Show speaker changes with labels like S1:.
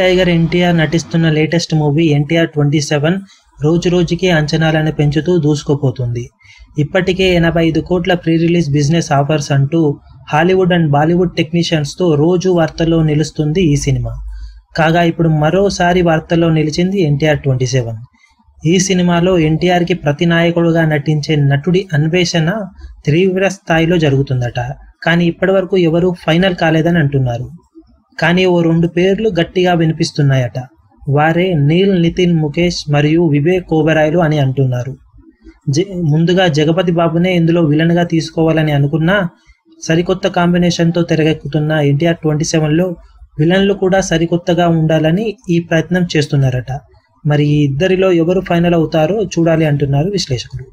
S1: Tiger NTR నటిస్తున్న latest movie NTR twenty seven రోజు రోజుకి అంచనాలను పెంచుతూ దూసుకుపోతుంది. ఇప్పటికే ఎనభై ఐదు కోట్ల ప్రీ రిలీజ్ బిజినెస్ ఆఫర్స్ అంటూ హాలీవుడ్ అండ్ బాలీవుడ్ టెక్నీషియన్స్తో రోజు వార్తల్లో నిలుస్తుంది ఈ సినిమా. కాగా ఇప్పుడు మరోసారి వార్తల్లో నిలిచింది ఎన్టీఆర్ ట్వంటీ సెవెన్. ఈ సినిమాలో ఎన్టీఆర్కి ప్రతి నాయకుడుగా నటించే నటుడి అన్వేషణ తీవ్ర స్థాయిలో జరుగుతుందట. కానీ ఇప్పటివరకు ఎవరూ ఫైనల్ కాలేదని అంటున్నారు. కానీ ఓ రెండు పేర్లు గట్టిగా వినిపిస్తున్నాయట. వారే నీల్ నితిన్ ముఖేష్ మరియు వివేక్ ఓబెరాయ్లు అని అంటున్నారు. జ ముందుగా జగపతి బాబునే ఇందులో విలన్గా తీసుకోవాలని అనుకున్నా సరికొత్త కాంబినేషన్తో తెరకెక్కుతున్న ఎన్టీఆర్ ట్వంటీ సెవెన్లో విలన్లు కూడా సరికొత్తగా ఉండాలని ఈ ప్రయత్నం చేస్తున్నారట. మరి ఈ ఇద్దరిలో ఎవరు ఫైనల్ అవుతారో చూడాలి అంటున్నారు విశ్లేషకులు.